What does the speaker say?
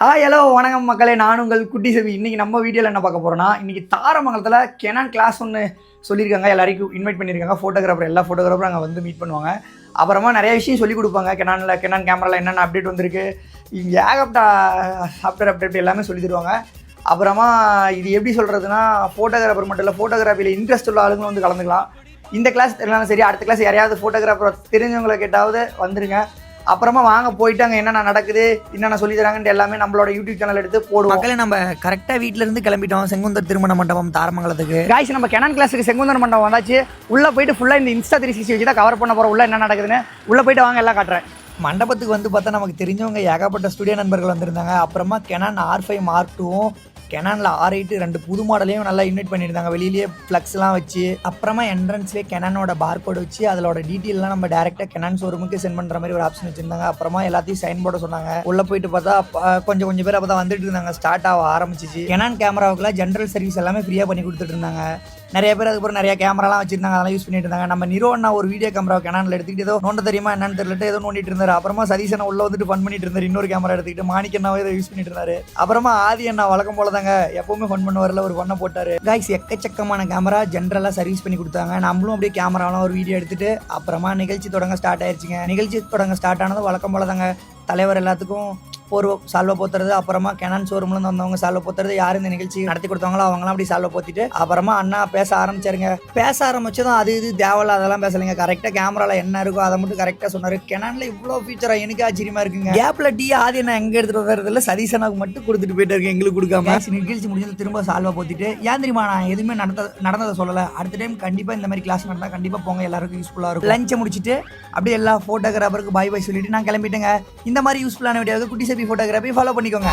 Hi hello வணக்கம் மக்களே. நான் உங்கள் குட்டி செவி. இன்றைக்கி நம்ம வீடியோவில் என்ன பார்க்க போகிறோன்னா இன்றைக்கி தாரமங்கலத்தில் கெனான் கிளாஸ் ஒன்று சொல்லியிருக்காங்க. எல்லாருக்கும் இன்வைட் பண்ணியிருக்காங்க. ஃபோட்டோகிராஃபர் எல்லா ஃபோட்டோகிராஃபரும் அங்கே வந்து மீட் பண்ணுவாங்க. அப்புறமா நிறைய விஷயம் சொல்லிக் கொடுப்பாங்க. கெனானில் கெனான் கேமராவில் என்னென்ன அப்டேட் வந்திருக்கு ஏகப்டா சாஃப்ட்வேர் அப்டேட் எல்லாமே சொல்லி தருவாங்க. அப்புறமா இது எப்படி சொல்கிறதுனா ஃபோட்டோகிராஃபர் மட்டும் இல்லை ஃபோட்டோகிராஃபியில் இன்ட்ரெஸ்ட் உள்ள ஆளுங்களும் வந்து கலந்துக்கலாம். இந்த கிளாஸ் தெரியலாம் சரி அடுத்த கிளாஸ் யாரையாவது ஃபோட்டோகிராஃபர் தெரிஞ்சவங்களை கேட்டாவது வந்துருங்க. அப்புறமா வாங்க போயிட்டு அங்கே என்னென்ன நடக்குது என்னென்ன சொல்லி தராங்கன்ட்டு எல்லாமே நம்மளோட யூடியூப் சேனல் எடுத்து போடுவோம். மக்களே நம்ம கரெக்டாக வீட்ல இருந்து கிளம்பிட்டோம். செங்குந்தர் திருமண மண்டபம் தாரமங்கலத்துக்கு. காய்ஸ் நம்ம கெனான் கிளாஸுக்கு செங்குந்தர் மண்டபம் வந்தாச்சு. உள்ளே போயிட்டு ஃபுல்லாக இந்த இன்ஸ்டா த்ரீ சிக்ஸ்டி வச்சு தான் கவர் பண்ண போகிறோம் உள்ள என்ன நடக்குதுன்னு உள்ளே போயிட்டு வாங்க எல்லாம் காட்டுறேன். மண்டபத்துக்கு வந்து பார்த்தா நமக்கு தெரிஞ்சவங்க ஏகப்பட்ட ஸ்டுடியோ நண்பர்கள் வந்திருந்தாங்க. அப்புறமா கெனான் ஆர் ஃபைவ் மார்க் டூவும் கெனானில் ஆர் எயிட்டு ரெண்டு புது மாடலையும் நல்லா இன்வைட் பண்ணியிருந்தாங்க. வெளியிலேயே ஃப்ளக்ஸ்லாம் வச்சு அப்புறமா என்ட்ரன்ஸ்லேயே கெனானோட பார் கோடு வச்சு அதோட டீட்டெயிலாம் நம்ம டேரெக்டாக கெனான் ஷோரூமுக்கு சென்ட் பண்ணுற மாதிரி ஒரு ஆப்ஷன் வச்சிருந்தாங்க. அப்புறமா எல்லாத்தையும் சைன் போட சொன்னாங்க. உள்ளே போயிட்டு பார்த்தா கொஞ்சம் கொஞ்சம் பேர் அப்போ தான் வந்துட்டு இருந்தாங்க. ஸ்டார்ட் ஆக ஆரம்பிச்சிச்சு. கெனான் கேமராவுக்குலாம் ஜென்ரல் சர்வீஸ் எல்லாமே ஃப்ரீயாக பண்ணி கொடுத்துட்டு இருந்தாங்க. நிறைய பேர் அதுக்கப்புறம் நிறைய கேமராலாம் வச்சிருந்தாங்க அதெல்லாம் யூஸ் பண்ணிட்டு இருந்தாங்க. நம்ம நிரோ ஒரு வீடியோ கேமரா கெனானில் எடுத்துக்கிட்டு ஏதோ நோண்ட தெரியுமா என்னன்னு தெரியல ஏதோ நோண்டிட்டு இருந்தாரு. அப்புறமா சதீஷ் உள்ள வந்துட்டு ஃபன் பண்ணிட்டு இருந்தாரு இன்னொரு கேமரா எடுத்துக்கிட்டு. மாணிக்க அண்ணாவே யூஸ் பண்ணிட்டு இருந்தாரு. அப்புறமா ஆதி அண்ணா வழக்கம் போல தாங்க எப்பவுமே ஃபன் பண்ணுவார்ல ஒரு பண்ண போட்டாரு. காய்ஸ் எக்கச்சக்கமான கேமரா ஜென்ரலாக சர்வீஸ் பண்ணி கொடுத்தாங்க. நம்மளும் அப்படியே கேமராலாம் ஒரு வீடியோ எடுத்துட்டு அப்புறமா நிகழ்ச்சி தொடங்க ஸ்டார்ட் ஆயிடுச்சுங்க நிகழ்ச்சி தொடங்க ஸ்டார்ட் ஆனது வழக்கம் போல தாங்க தலைவர் எல்லாத்துக்கும் ஒரு சால்வை போத்துறது அப்புறமா கெனான் ஷோரூம்லேருந்து வந்தவங்க சால்வை போத்துறது யார் இந்த நிகழ்ச்சி நடத்தி கொடுத்தாங்களோ அவங்களாம் அப்படி சால்வை போத்திட்டு அப்புறமா அண்ணா பேச ஆரம்பிச்சாருங்க. பேச ஆரம்பிச்சதும் அது இது தேவையில்ல அதெல்லாம் பேசலைங்க. கரெக்டாக கேமரால என்ன இருக்கோ அதை மட்டும் கரெக்டாக சொன்னாரு. கெனான்ல இவ்வளோ ஃபீச்சராக எனக்கு ஆச்சரியமா இருக்குங்க. கேப்ல டீ ஆதி என்ன எங்க எடுத்துட்டு வர்றது இல்ல சதீசனாவுக்கு மட்டும் கொடுத்துட்டு போயிட்டு இருக்கேன் எங்களுக்கு கொடுக்காம. நிகழ்ச்சி முடிஞ்சது திரும்ப சால்வை போத்திட்டு ஏன் தெரியுமா நான் எதுவுமே நடந்த நடந்ததை சொல்லலை. அடுத்த டைம் கண்டிப்பா இந்த மாதிரி கிளாஸ் நடந்தா கண்டிப்பா போங்க எல்லாருக்கும் யூஸ்ஃபுல்லா இருக்கும். லஞ்சை முடிச்சிட்டு அப்படியே எல்லா ஃபோட்டோகிராஃபருக்கு பை பை சொல்லிட்டு நான் கிளம்பிட்டேங்க. இந்த மாதிரி யூஸ்ஃபுல்லான வீடியோவுக்கு குட்டி ரெசிபி ஃபோட்டோகிராஃபி ஃபாலோ பண்ணிக்கோங்க.